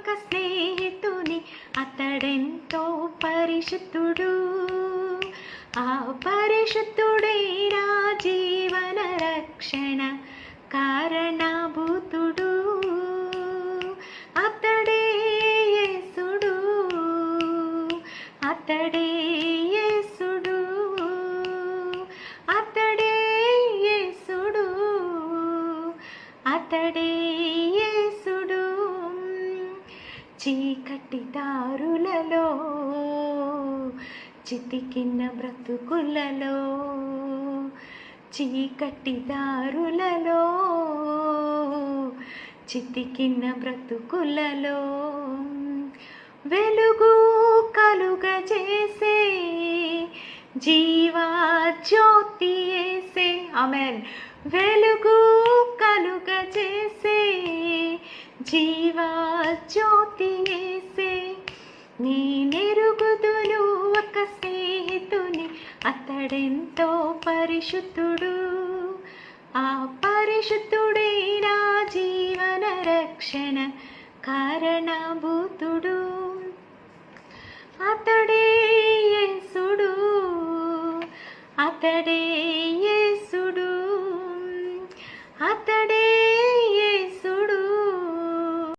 ఒక స్నేహితుని అతడెంతో పరిశుద్ధుడు. ఆ పరిశుద్ధుడే నా జీవన రక్షణ కారణభూతుడు. అతడే యేసుడు. అతడే యేసుడు. అతడే యేసుడు. అతడే చీకటి దారులలో చితికిన బ్రతుకులలో చీకటి దారులలో చితికిన బ్రతుకులలో వెలుగు కలుగజేసే జీవా జ్యోతి వేసే ఆమెన్. వెలుగు జీవా జ్యోతి ఏసే నీ నెరుగుదును ఒక స్నేహితుని అతడెంతో పరిశుద్ధుడు. ఆ పరిశుద్ధుడే నా జీవన రక్షణ కారణభూతుడు. అతడే యేసుడు అతడే